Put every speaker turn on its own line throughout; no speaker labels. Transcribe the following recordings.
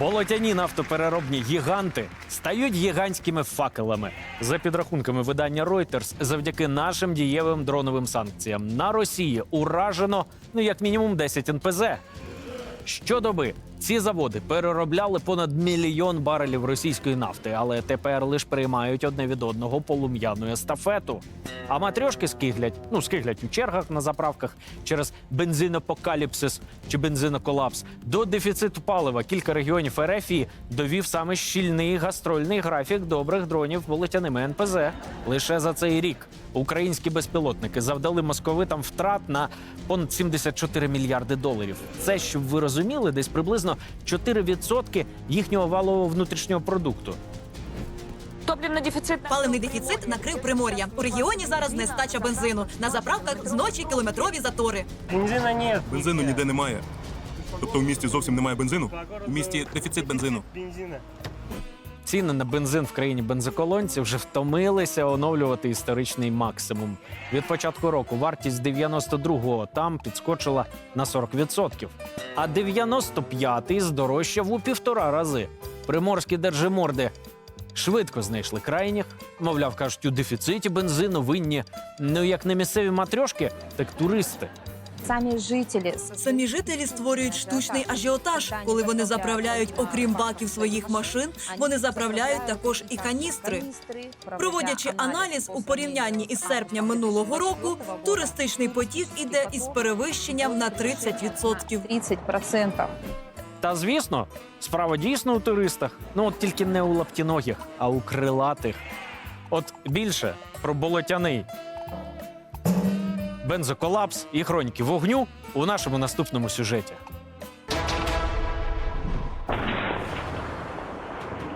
Болотяні нафтопереробні гіганти стають гігантськими факелами. За підрахунками видання Reuters, завдяки нашим дієвим дроновим санкціям на Росії уражено ну як мінімум 10 НПЗ. Щодоби ці заводи переробляли понад мільйон барелів російської нафти, але тепер лише приймають одне від одного полум'яну естафету. А матрьошки скиглять, ну скиглять у чергах на заправках через бензинопокаліпсис чи бензиноколапс. До дефіциту палива кілька регіонів РФІ довів саме щільний гастрольний графік добрих дронів болотяними НПЗ. Лише за цей рік українські безпілотники завдали московитам втрат на понад 74 мільярди доларів. Це, щоб ви розуміли, десь приблизно 4% їхнього валового внутрішнього продукту.
Топливний дефіцит
Паливний дефіцит накрив примор'я. У регіоні зараз нестача бензину. На заправках зночі кілометрові затори.
Бензина ні.
Бензину ніде немає. Тобто в місті зовсім немає бензину. У місті дефіцит бензину.
Ціни на бензин в країні бензоколонці вже втомилися оновлювати історичний максимум. Від початку року вартість 92-го там підскочила на 40%, а 95-й здорожчав у півтора рази. Приморські держиморди швидко знайшли крайніх. Мовляв, кажуть, у дефіциті бензину винні ну як не місцеві матрьошки, так туристи.
Самі жителі.
Самі жителі створюють штучний ажіотаж, коли вони заправляють, окрім баків своїх машин, вони заправляють також і каністри. Проводячи аналіз у порівнянні із серпня минулого року, туристичний потік іде із перевищенням на 30%.
30%.
Та звісно, справа дійсно у туристах. Ну от тільки не у лаптіногих, а у крилатих. От більше про болотяний бензоколапс і хроніки вогню у нашому наступному сюжеті.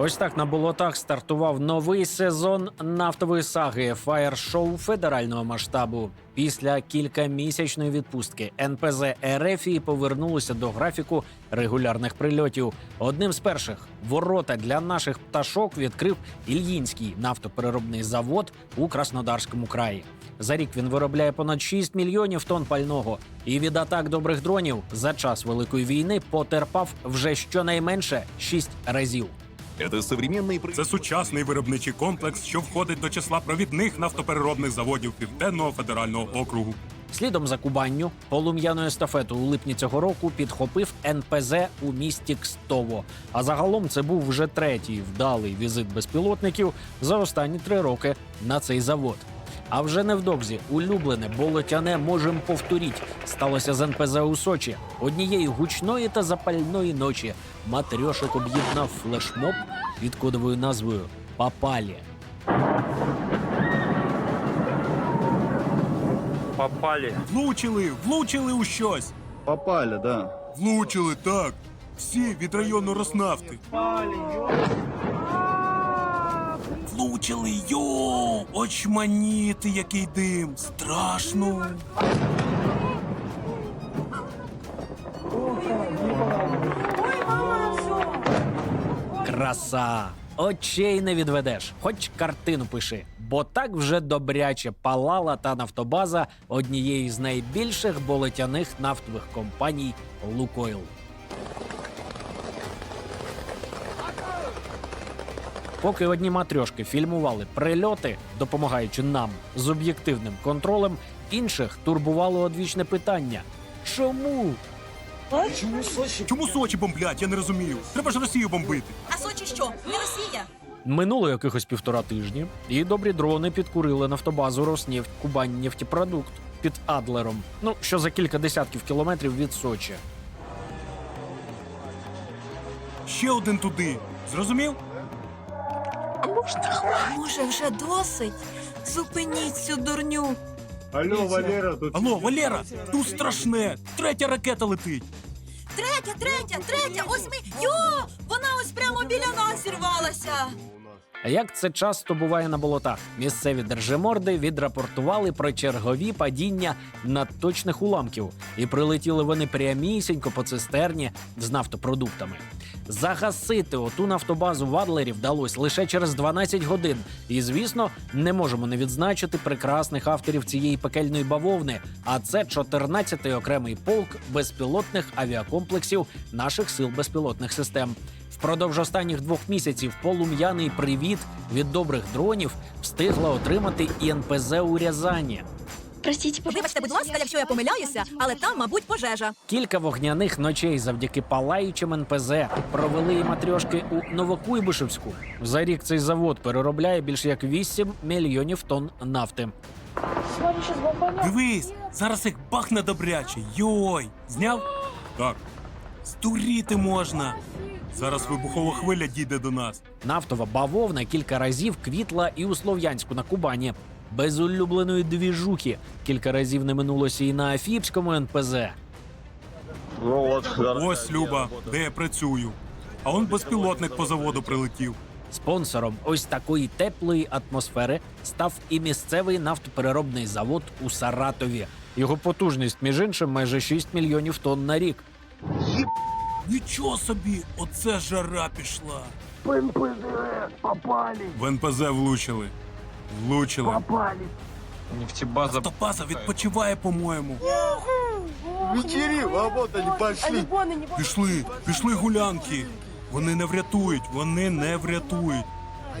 Ось так на болотах стартував новий сезон нафтової саги фаєр-шоу федерального масштабу. Після кількамісячної відпустки НПЗ РФІ повернулося до графіку регулярних прильотів. Одним з перших ворота для наших пташок відкрив Ільїнський нафтопереробний завод у Краснодарському краї. За рік він виробляє понад 6 мільйонів тонн пального. І від атак добрих дронів за час великої війни потерпав вже щонайменше 6 разів.
Это современный
Це сучасний виробничий комплекс, що входить до числа провідних нафтопереробних заводів Південного федерального округу.
Слідом за Кубанню полум'яну естафету у липні цього року підхопив НПЗ у місті Кстово. А загалом це був вже третій вдалий візит безпілотників за останні три роки на цей завод. А вже невдовзі улюблене болотяне можем повторіть сталося з НПЗ у Сочі. Однієї гучної та запальної ночі матрьошок об'єднав флешмоб під кодовою назвою Папалі.
Попали.
Влучили, влучили у щось.
Попали, да.
Влучили, так. Всі від району Роснафти. Влучили, йо! Очманіти, який дим! Страшно!
Краса! Очей не відведеш, хоч картину пиши. Бо так вже добряче палала та нафтобаза однієї з найбільших болотяних нафтових компаній Лукойл. Поки одні матрьошки фільмували прильоти, допомагаючи нам з об'єктивним контролем, інших турбувало одвічне питання: чому?
Чому Сочі бомблять? Я не розумію. Треба ж Росію бомбити.
А Сочі що? Не Росія?
Минуло якихось півтора тижні, і добрі дрони підкурили нафтобазу Роснефть Кубань нефтепродукт під Адлером. Ну що за кілька десятків кілометрів від Сочі.
Ще один туди. Зрозумів?
Може, вже досить? Зупиніть цю дурню.
Алло, Валера, тут...
Алло, Валера, тут страшне. Третя ракета летить.
Третя, третя, третя, ось ми. Йо! Вона ось прямо біля нас зірвалася.
Як це часто буває на болотах? Місцеві держиморди відрапортували про чергові падіння надточних уламків, і прилетіли вони прямісінько по цистерні з нафтопродуктами. Загасити оту нафтобазу в Адлері вдалося лише через 12 годин. І звісно, не можемо не відзначити прекрасних авторів цієї пекельної бавовни. А це 14-й окремий полк безпілотних авіакомплексів наших сил безпілотних систем. Впродовж останніх двох місяців полум'яний привіт від добрих дронів встигла отримати і НПЗ у Рязані.
Простите, пожалуйста.
Вибачте, будь ласка, якщо я помиляюся, але там, мабуть, пожежа.
Кілька вогняних ночей завдяки палаючим НПЗ провели і матрьошки у Новокуйбишевську. За рік цей завод переробляє більше як 8 мільйонів тонн нафти.
Дивись, зараз їх бахне добряче. Йой! Зняв? Так. Стуріти можна. Зараз вибухова хвиля дійде до нас.
Нафтова бавовна кілька разів квітла і у Слов'янську на Кубані. Без улюбленої двіжухи кілька разів не минулося і на Афіпському НПЗ.
Ось Люба, де я працюю. А он безпілотник по заводу прилетів.
Спонсором ось такої теплої атмосфери став і місцевий нафтопереробний завод у Саратові. Його потужність, між іншим, майже 6 мільйонів тонн на рік.
Нічого собі, оце жара пішла. В НПЗ влучили. Влучили.
Нефтебаза.
Автопаса відпочиває, по-моєму.
Вечери, вот они пошли.
Пішли, пішли гулянки. Вони не врятують, вони не врятують.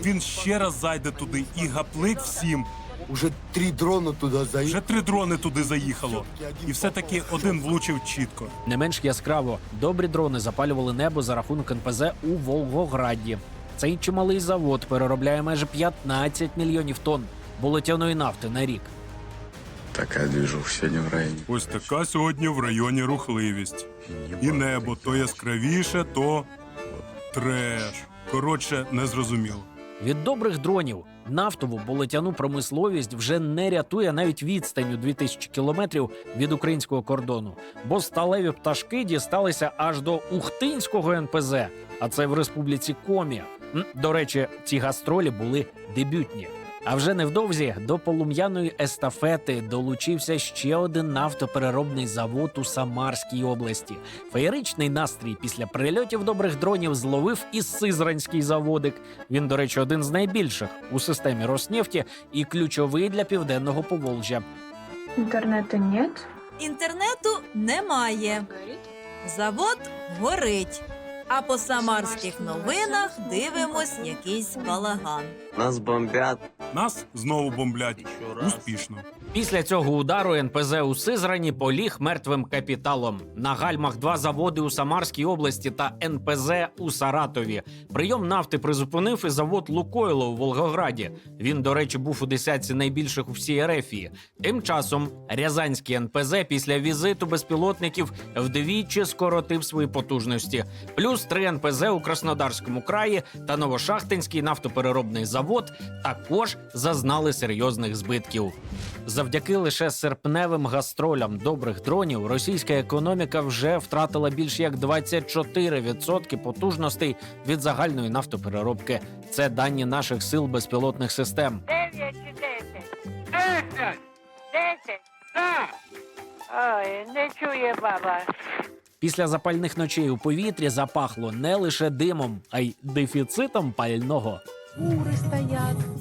Він ще раз зайде туди і гаплик всім.
Уже три дрона туда
Вже три дрони туди заїхало. І все-таки один влучив чітко.
Не менш яскраво, добрі дрони запалювали небо за рахунок НПЗ у Волгограді. Цей чималий завод переробляє майже 15 мільйонів тонн болотяної нафти на рік.
Такая движуха сегодня в районе.
Ось така сьогодні в районі рухливість. І небо то яскравіше, то треш. Коротше, незрозуміло.
Від добрих дронів нафтову болотяну промисловість вже не рятує навіть відстань у 2000 кілометрів від українського кордону, бо сталеві пташки дісталися аж до Ухтинського НПЗ, а це в республіці Комі. До речі, ці гастролі були дебютні. А вже невдовзі до полум'яної естафети долучився ще один нафтопереробний завод у Самарській області. Феєричний настрій після прильотів добрих дронів зловив і Сизранський заводик. Він, до речі, один з найбільших у системі Роснефті і ключовий для південного Поволжя.
Интернета нет.
Інтернету немає. Завод горить. А по самарських новинах дивимось якийсь балаган.
Нас бомбят.
Нас знову бомблять.
Еще раз.
Успішно.
Після цього удару НПЗ у Сизрані поліг мертвим капіталом. На гальмах два заводи у Самарській області та НПЗ у Саратові. Прийом нафти призупинив і завод Лукойло у Волгограді. Він, до речі, був у десятці найбільших у всій Ерефії. Тим часом Рязанський НПЗ після візиту безпілотників вдвічі скоротив свої потужності. Плюс три НПЗ у Краснодарському краї та Новошахтинський нафтопереробний завод також зазнали серйозних збитків. Завдяки лише серпневим гастролям добрих дронів російська економіка вже втратила більш як 24% потужностей від загальної нафтопереробки. Це дані наших сил безпілотних систем.
Дев'ять чи десять? Десять! Десять! Так! Ой, не чує баба.
Після запальних ночей у повітрі запахло не лише димом, а й дефіцитом пального.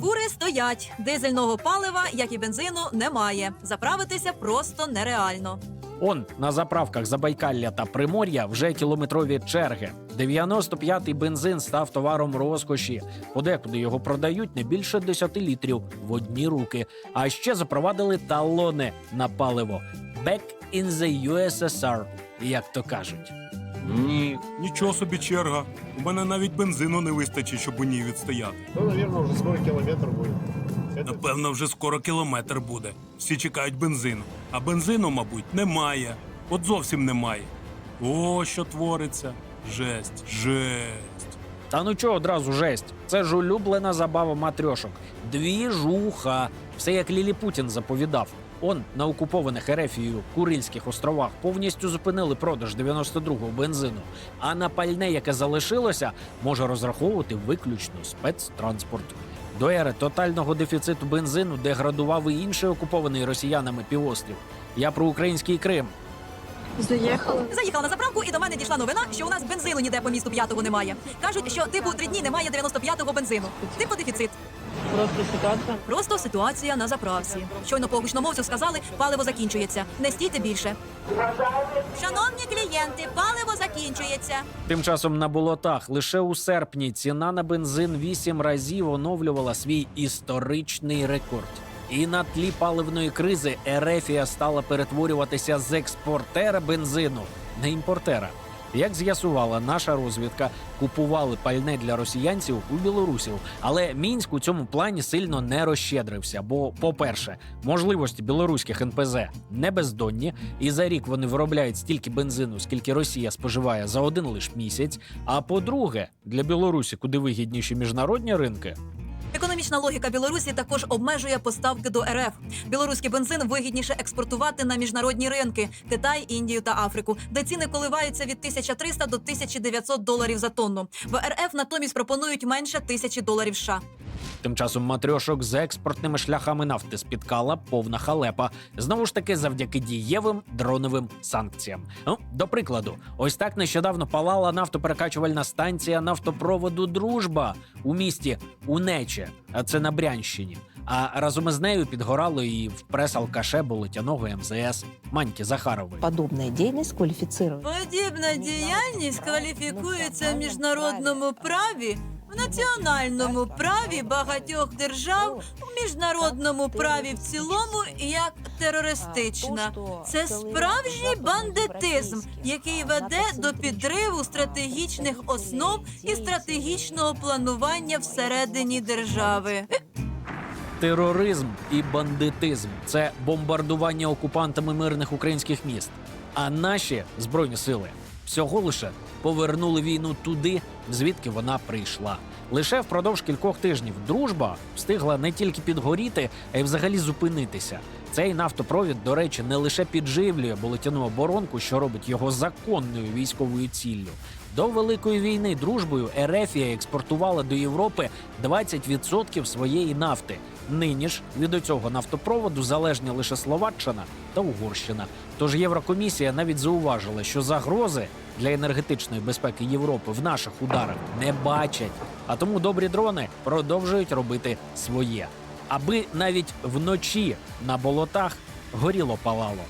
Фури стоять. Дизельного палива, як і бензину, немає. Заправитися просто нереально.
Он на заправках Забайкалля та Примор'я вже кілометрові черги. 95-й бензин став товаром розкоші. Подекуди його продають не більше 10 літрів в одні руки. А ще запровадили талони на паливо. Back in the USSR, як то кажуть.
Ні.
Нічого собі черга. У мене навіть бензину не вистачить, щоб у ній відстояти.
Ну, наверное, уже скоро километр будет. Это
Напевно, вже скоро кілометр буде. Всі чекають бензину. А бензину, мабуть, немає. От зовсім немає. О, що твориться. Жесть, жесть.
Та ну чого одразу жесть? Це ж улюблена забава матрьошок. Двіжуха. Все як Лілі Путін заповідав. Он на окупованих Ерефією Курильських островах повністю зупинили продаж 92-го бензину. А на пальне, яке залишилося, може розраховувати виключно спецтранспорт. До ери тотального дефіциту бензину деградував і інший окупований росіянами півострів. Я про український Крим.
Заїхала на заправку, і до мене дійшла новина, що у нас бензину ніде по місту п'ятого немає. Кажуть, що типу три дні немає 95-го бензину. Типу дефіцит. Просто ситуація на заправці. Щойно по гучномовцю сказали, паливо закінчується. Не стійте більше. Шановні клієнти, паливо закінчується.
Тим часом на болотах лише у серпні ціна на бензин вісім разів оновлювала свій історичний рекорд. І на тлі паливної кризи Ерефія стала перетворюватися з експортера бензину на імпортера. Як з'ясувала наша розвідка, купували пальне для росіянців у білорусів, але мінськ у цьому плані сильно не розщедрився. Бо, по-перше, можливості білоруських НПЗ не бездонні, і за рік вони виробляють стільки бензину, скільки Росія споживає за один лиш місяць. А по-друге, для Білорусі куди вигідніші міжнародні ринки,
Економічна логіка Білорусі також обмежує поставки до РФ. Білоруський бензин вигідніше експортувати на міжнародні ринки Китай, Індію та Африку, де ціни коливаються від 1300 до 1900 доларів за тонну. В РФ натомість пропонують менше тисячі доларів США.
Тим часом матрьошок з експортними шляхами нафти спіткала повна халепа. Знову ж таки, завдяки дієвим дроновим санкціям. Ну, до прикладу, ось так нещодавно палала нафтоперекачувальна станція нафтопроводу Дружба у місті Унече, а це на Брянщині. А разом із нею підгорало і в прес-алкаше болотяного МЗС Маньки Захарової.
Подобная деятельность квалифицирована.
Подібна діяльність кваліфікується в міжнародному праві, в національному праві багатьох держав, у міжнародному праві в цілому як терористична. Це справжній бандитизм, який веде до підриву стратегічних основ і стратегічного планування всередині держави.
Тероризм і бандитизм це бомбардування окупантами мирних українських міст. А наші збройні сили всього лише повернули війну туди, звідки вона прийшла. Лише впродовж кількох тижнів дружба встигла не тільки підгоріти, а й взагалі зупинитися. Цей нафтопровід, до речі, не лише підживлює болотяну оборонку, що робить його законною військовою ціллю. До великої війни дружбою Ерефія експортувала до Європи 20% своєї нафти. Нині ж від цього нафтопроводу залежні лише Словаччина та Угорщина. Тож Єврокомісія навіть зауважила, що загрози для енергетичної безпеки Європи в наших ударах не бачать. А тому добрі дрони продовжують робити своє, аби навіть вночі на болотах горіло палало.